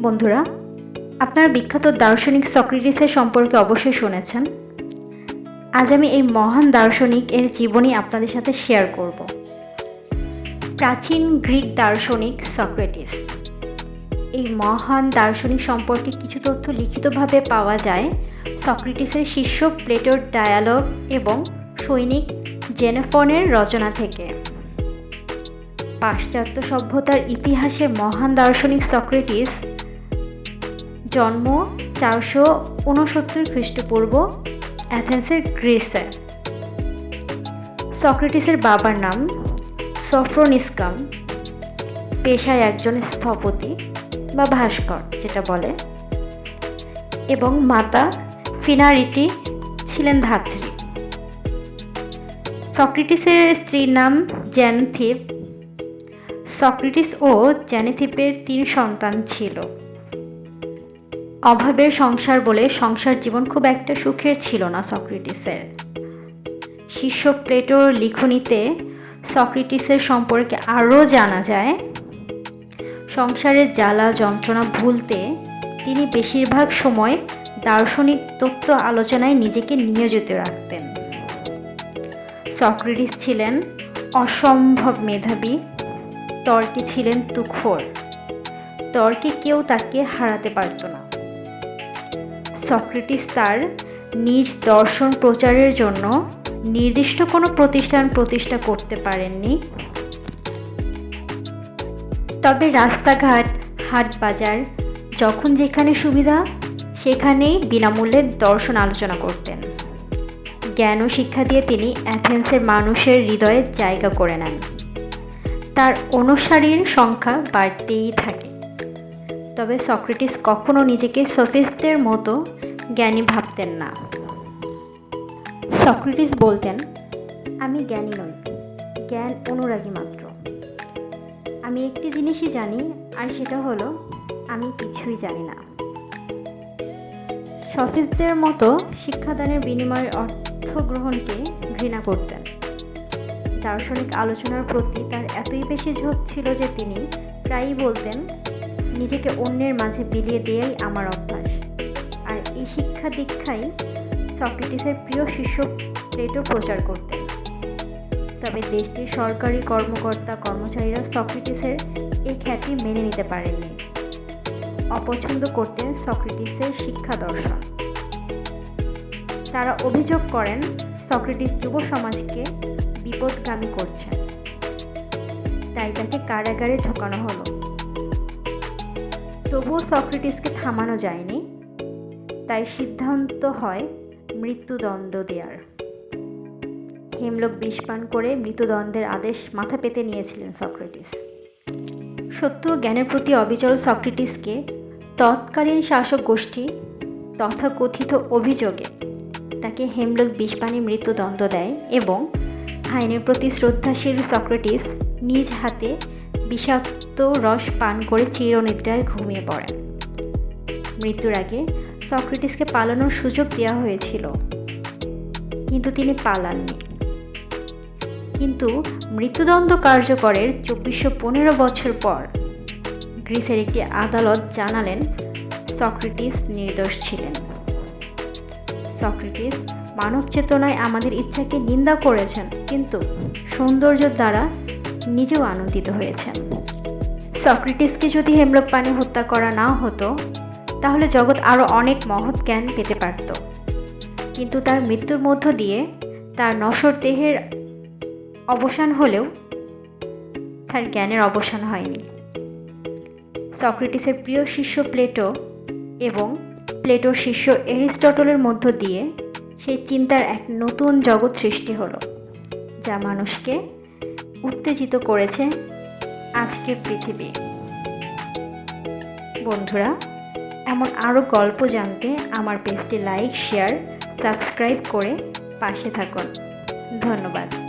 বন্ধুরা, আপনারা বিখ্যাত দার্শনিক সক্রেটিসের সম্পর্কে অবশ্যই শুনেছেন। আজ আমি এই মহান দার্শনিক এর জীবনী আপনাদের সাথে শেয়ার করব। প্রাচীন গ্রিক দার্শনিক সক্রেটিস। এই মহান দার্শনিক সম্পর্কে কিছু তথ্য লিখিতভাবে পাওয়া যায় সক্রেটিসের শিষ্য প্লেটোর ডায়ালগ এবং সৈনিক জেনেফনের রচনা থেকে। পাশ্চাত্য সভ্যতার ইতিহাসে মহান দার্শনিক সক্রেটিস জন্ম চারশো উনসত্তর খ্রিস্টপূর্ব অ্যাথেন্সের গ্রিসে। সক্রেটিসের বাবার নাম সফ্রোনিসকাম। পেশায় একজন স্থপতি বা ভাস্কর, যেটা বলে। এবং মাতা ফিনারিটি ছিলেন ধাত্রী। সক্রেটিসের স্ত্রীর নাম জ্যানথিপ। সক্রেটিস ও জ্যানেথিপের তিন সন্তান ছিল। অভাবের সংসার বলে সংসার জীবন খুব একটা সুখের ছিল না সক্রেটিসের। শিষ্য প্লেটোর লিখনিতে সক্রেটিসের সম্পর্কে আরও জানা যায়, সংসারের জ্বালা যন্ত্রণা ভুলতে তিনি বেশিরভাগ সময় দার্শনিক তত্ত্ব আলোচনায় নিজেকে নিয়োজিত রাখতেন। সক্রেটিস ছিলেন অসম্ভব মেধাবী, তর্কে ছিলেন তুখোর তর্কে কেউ তাকে হারাতে পারত না। সক্রেটিস তার নিজ দর্শন প্রচারের জন্য নির্দিষ্ট কোনো প্রতিষ্ঠান প্রতিষ্ঠা করতে পারেননি। তবে রাস্তাঘাট, হাট বাজার, যখন যেখানে সুবিধা, সেখানেই বিনামূল্যে দর্শন আলোচনা করতেন। জ্ঞান ও শিক্ষা দিয়ে তিনি অ্যাথেন্সের মানুষের হৃদয়ে জায়গা করে নেন। তার অনুসারীর সংখ্যা বাড়তেই থাকে। তবে সক্রেটিস কখনো নিজেকে সফিস্টদের মতো জ্ঞানী ভাবতেন না। সক্রেটিস বলতেন, আমি জ্ঞানী নই, জ্ঞান অনুরাগী মাত্র। আমি একটি জিনিসই জানি, আর সেটা হলো আমি কিছুই জানি না। সফিসদের মতো শিক্ষাদানের বিনিময়ের অর্থ গ্রহণকে ঘৃণা করতেন। দার্শনিক আলোচনার প্রতি তার এতই বেশি ঝোঁক ছিল যে তিনি প্রায়ই বলতেন নিজেকে অন্যের মাঝে বিলিয়ে দেয়াই আমার অভ্যাস। আর এই শিক্ষা দীক্ষাই সক্রেটিসের প্রিয় শিষ্য প্লেটো প্রচার করতেন তবে দেশটির সরকারি কর্মকর্তা কর্মচারীরা সক্রেটিসের এই খ্যাতি মেনে নিতে পারেননি। অপছন্দ করতেন সক্রেটিসের শিক্ষা দর্শন। তারা অভিযোগ করেন, সক্রেটিস যুব সমাজকে বিপদগামী করছেন। তাই তাকে কারাগারে ঢোকানো হলো। তবুও সক্রেটিসকে থামানো যায়নি। তাই সিদ্ধান্ত হয় মৃত্যুদণ্ড দেওয়ার হেমলোক বিষ পান করে মৃত্যুদণ্ডের আদেশ মাথা পেতে নিয়েছিলেন সক্রেটিস। সত্য জ্ঞানের প্রতি অবিচল সক্রেটিসকে তৎকালীন শাসক গোষ্ঠী তথাকথিত অভিযোগে তাকে হেমলোক বিষপানে মৃত্যুদণ্ড দেয় এবং আইনের প্রতি শ্রদ্ধাশীল সক্রেটিস নিজ হাতে বিষাক্ত রস পান করে চিরনিদ্রায় ঘুমিয়ে পড়েন। মৃত্যুর আগে সক্রেটিসকে পালানোর সুযোগ দেওয়া হয়েছিল। কিন্তু তিনি পালাননি। কিন্তু মৃত্যুদণ্ড কার্যকরের চব্বিশশো পনেরো বছর পর গ্রিসের একটি আদালত জানালেন, সক্রেটিস নির্দোষ ছিলেন। সক্রেটিস মানব চেতনায় আমাদের ইচ্ছাকে নিন্দা করেছেন, কিন্তু সৌন্দর্য দ্বারা নিজেও আনন্দিত হয়েছেন। সক্রেটিসকে যদি হেমলোক পানি হত্যা করা না হতো, তাহলে জগৎ আরও অনেক মহৎ জ্ঞান পেতে পারত। কিন্তু তার মৃত্যুর মধ্য দিয়ে তার নশ্বর দেহের অবসান হলেও তার জ্ঞানের অবসান হয়নি। সক্রেটিসের প্রিয় শিষ্য প্লেটো এবং প্লেটোর শিষ্য এরিস্টটলের মধ্য দিয়ে সেই চিন্তার এক নতুন জগৎ সৃষ্টি হলো, যা মানুষকে উত্তেজিত করেছে আজকের পৃথিবী। বন্ধুরা, এমন আরও গল্প জানতে আমার পেজটি লাইক, শেয়ার, সাবস্ক্রাইব করে পাশে থাকুন। ধন্যবাদ।